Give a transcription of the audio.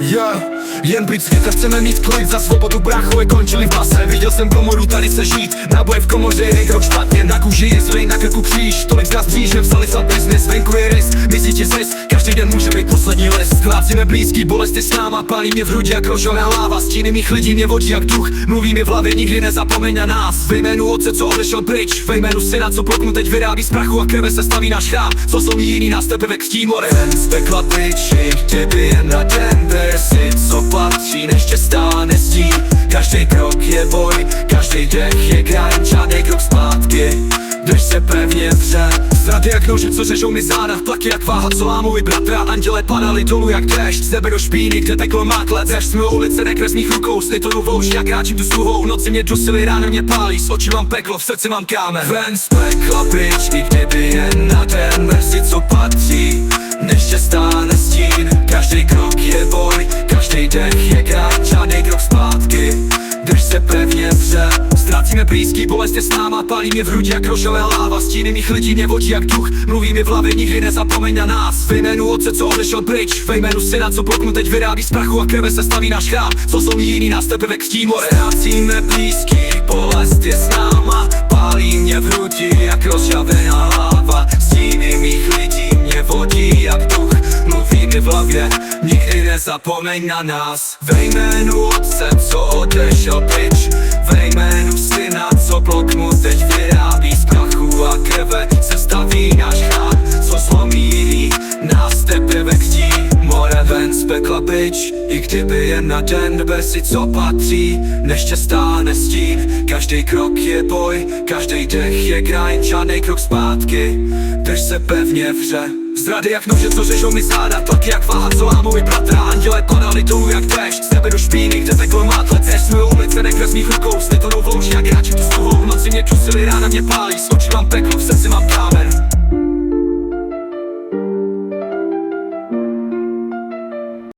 Yeah. Jen být světa, chceme mít klid za svobodu brachové končili v base. Viděl jsem komoru, tady se žít, náboje v komoře je krok špatně Na kůži je zlej, na krku kříž, tolik z nás křížem vzali za business Venku je rys, myslíte zes, každý den může být poslední les. Klácíme blízký, bolest je s náma, pálí mě v hrudi jak rožová láva. Stíny mých lidí mě vodí jak duch, mluví mi v hlavě, nikdy nezapomeň na nás. Ve jménu otce, co odešel pryč, ve jménu syna, co proknu teď vyrábí z prachu a krve se staví náš chrám Co jsou jiný, nás teprve křtí more. Ven z pekla pryč, jen na každý dech je žádný krok zpátky. Drž se pevně vře Zrady jak nože, co řežou mi záda Tlaky jak váha, co lámují bratra. Anděle padali dolů jak déšť Z nebe do špíny, kde teklo mátle Dřeš jsme ulice nekres mých rukou Sny to vouš, jak ráčím tu sluhou noci mě dusily, ráno mě pálí. Z očí mám peklo, v srdci mám kámen. Ven z pekla pryč, i kdyby jen na den Mersi, co patří, Ztrácíme blízký, bolest je s náma Pálí mě v hrudi jak rožové láva. Stíny mých lidí mě vodí jak duch Mluví mi v hlavě, nikdy nezapomeň na nás. Ve jménu otce, co odešel pryč Ve jménu syna, co proknu teď vyrábí z prachu A krve se staví náš chrám Co jsou jiný, nás teprve křtí more. Ztrácíme blízký, bolest je s náma Pálí mě v hrudi jak rozžavená láva. Stíny mých lidí mě vodí jak duch Mluví mi v hlavě, nikdy nezapomeň na nás. Ve jménu otce, co odešel pryč Ve jménu co bloknu teď vyrábí z prachu a krve Se staví náš chrám, co zlomí jiný Nás teprve křtí More ven z pekla byč I kdyby jen na den nebe si co patří Než tě stáne stín Každý krok je boj Každý dech je grind Žádný krok zpátky. Drž se pevně vře Zrady jak nože, co řežou mi záda Tlaky jak váha, co lámují bratra Anděle padali dolů jak déšť Z nebe do špíny, mých rukou Sny to vouš, jak ráčím tu sluhou V